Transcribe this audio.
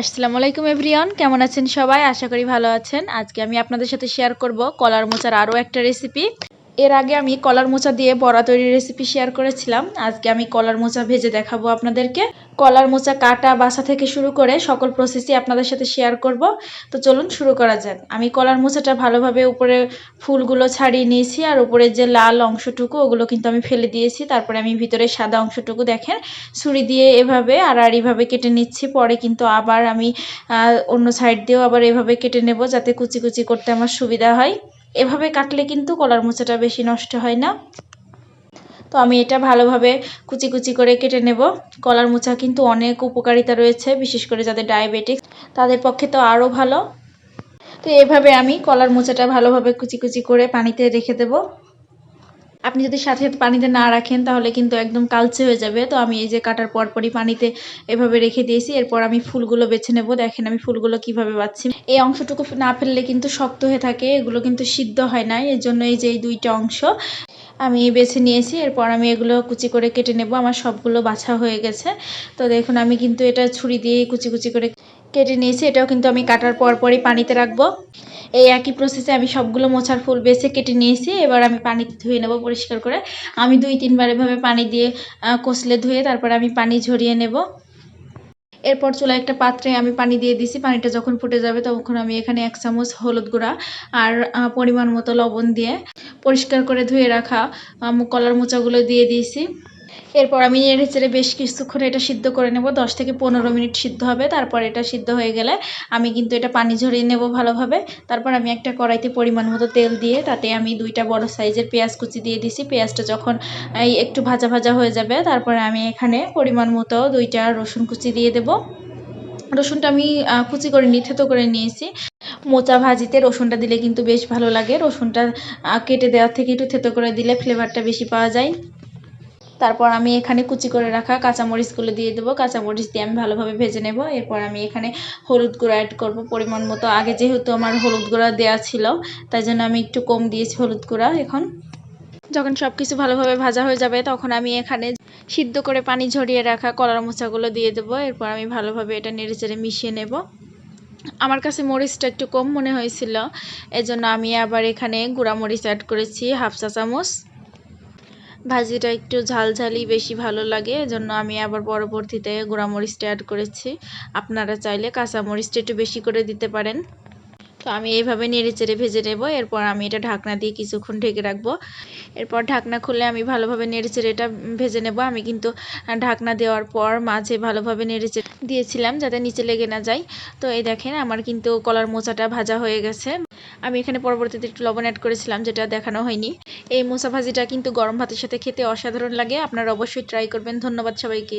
আসসালামু আলাইকুম, এভরিওয়ান। কেমন আছেন সবাই? আশা করি ভালো আছেন। আজকে আমি আপনাদের সাথে শেয়ার করব কলার মোচার আরও একটা রেসিপি এর আগে আমি কলার মোচা দিয়ে বড়া তৈরির রেসিপি শেয়ার করেছিলাম। আজকে আমি কলার মোচা ভেজে দেখাবো আপনাদেরকে। কলার মোচা কাটা বাসা থেকে শুরু করে সকল প্রসেসই আপনাদের সাথে শেয়ার করব। তো চলুন শুরু করা যাক। আমি কলার মোচাটা ভালোভাবে উপরে ফুলগুলো ছাড়িয়ে নিয়েছি আর উপরে যে লাল অংশটুকু, ওগুলো কিন্তু আমি ফেলে দিয়েছি। তারপরে আমি ভিতরে সাদা অংশটুকু দেখেন, ছুরি দিয়ে এভাবে আর আর এইভাবে কেটে নিচ্ছি। পরে কিন্তু আবার আমি অন্য সাইড দিয়েও আবার এভাবে কেটে নেব যাতে কুচি কুচি করতে আমার সুবিধা হয়। এভাবে কাটলে কিন্তু কলার মোচাটা বেশি নষ্ট হয় না। তো আমি এটা ভালোভাবে কুচি কুচি করে কেটে নেব। কলার মোচা কিন্তু অনেক উপকারিতা রয়েছে, বিশেষ করে যাদের ডায়াবেটিক্স, তাদের পক্ষে তো আরও ভালো। তো এভাবে আমি কলার মোচাটা ভালোভাবে কুচি কুচি করে পানিতে রেখে দেব। আপনি যদি সাথে পানিতে না রাখেন, তাহলে কিন্তু একদম কালচে হয়ে যাবে। তো আমি এই যে কাটার পরপরই পানিতে এভাবে রেখে দিয়েছি। এরপর আমি ফুলগুলো বেছে নেব। দেখেন আমি ফুলগুলো কীভাবে বাচ্ছি। এই অংশটুকু না ফেললে কিন্তু শক্ত হয়ে থাকে। এগুলো কিন্তু সিদ্ধ হয় না। এর জন্য এই যে এই দুইটা অংশ আমি বেছে নিয়েছি। এরপর আমি এগুলো কুচি করে কেটে নেব। আমার সবগুলো বাছা হয়ে গেছে। তো দেখুন, আমি কিন্তু এটা ছুরি দিয়ে কুচি কুচি করে কেটে নিয়েছি। এটাও কিন্তু আমি কাটার পর পরই পানিতে রাখব। এই একই প্রসেসে আমি সবগুলো মোছার ফুল বেছে কেটে নিয়েছি, এবার আমি পানিতে ধুয়ে নেব পরিষ্কার করে। আমি দুই তিনবার এভাবে পানি দিয়ে কষলে ধুয়ে তারপর আমি পানি ঝরিয়ে নেব। এরপর চুলা একটা পাত্রে আমি পানি দিয়ে দিছি, পানিটা যখন ফুটে যাবে তখন আমি এখানে এক চামচ হলুদ গুঁড়া আর পরিমাণ মতো লবণ দিয়ে পরিষ্কার করে ধুয়ে রাখা কলার মোচাগুলো দিয়ে দিয়েছি। এরপর আমি নেড়ে চেড়ে বেশ কিছুক্ষণ এটা সিদ্ধ করে নেব। দশ থেকে পনেরো মিনিট সিদ্ধ হবে। তারপর এটা সিদ্ধ হয়ে গেলে আমি কিন্তু এটা পানি ঝরিয়ে নেব ভালোভাবে। তারপর আমি একটা কড়াইতে পরিমাণ মতো তেল দিয়ে তাতে আমি দুইটা বড় সাইজের পেঁয়াজ কুচি দিয়ে দিছি। পেঁয়াজটা যখন, এই একটু ভাজা ভাজা হয়ে যাবে, তারপরে আমি এখানে পরিমাণ মতো দুইটা রসুন কুচি দিয়ে দেব। রসুনটা আমি কুচি করে নিয়ে থেতো করে নিয়েছি। মোচা ভাজিতে রসুনটা দিলে কিন্তু বেশ ভালো লাগে। রসুনটা কেটে দেওয়ার থেকে একটু থেতো করে দিলে ফ্লেভারটা বেশি পাওয়া যায়। তারপর আমি এখানে কুচি করে রাখা কাঁচামরিচগুলো দিয়ে দেবো। কাঁচামরিচ দিয়ে আমি ভালোভাবে ভেজে নেব। এরপর আমি এখানে হলুদ গুঁড়ো অ্যাড করব। পরিমাণ মতো আগে যেহেতু আমার হলুদ গুঁড়া দেওয়া ছিল, তাই জন্য আমি একটু কম দিয়েছি হলুদ গুঁড়া এখন। যখন সব কিছু ভালোভাবে ভাজা হয়ে যাবে, তখন আমি এখানে সিদ্ধ করে পানি ঝরিয়ে রাখা কলার মোচাগুলো দিয়ে দেবো। এরপর আমি ভালোভাবে এটা নেড়ে চেড়ে মিশিয়ে নেব। আমার কাছে মরিচটা একটু কম মনে হয়েছিল, এজন্য আমি আবার এখানে গুঁড়া মরিচ অ্যাড করেছি, হাফ চা চামচ ভাজিটা একটু ঝালঝালি বেশি ভালো লাগে, এজন্য আমি আবার পরবর্তীতে গুঁড়ামরিচটা অ্যাড করেছি। আপনারা চাইলে কাঁচামরিচটা একটু বেশি করে দিতে পারেন। তো আমি এইভাবে নেড়ে চেড়ে ভেজে নেব, এরপর আমি এটা ঢাকনা দিয়ে কিছুক্ষণ ঢেকে রাখব। এরপর ঢাকনা খুলে আমি ভালোভাবে নেড়ে চেড়ে এটা ভেজে নেব। আমি কিন্তু ঢাকনা দেওয়ার পর মাঝে ভালোভাবে নেড়ে চেড়ে দিয়েছিলাম যাতে নিচে লেগে না যায়। তো এই দেখেন, আমার কিন্তু কলার মোচাটা ভাজা হয়ে গেছে। আমি এখানে পরবর্তীতে একটু লবণ অ্যাড করেছিলাম, যেটা দেখানো হয়নি। এই মোসা ভাজিটা কিন্তু গরম ভাতের সাথে খেতে অসাধারণ লাগে, আপনারা অবশ্যই ট্রাই করবেন। ধন্যবাদ সবাইকে।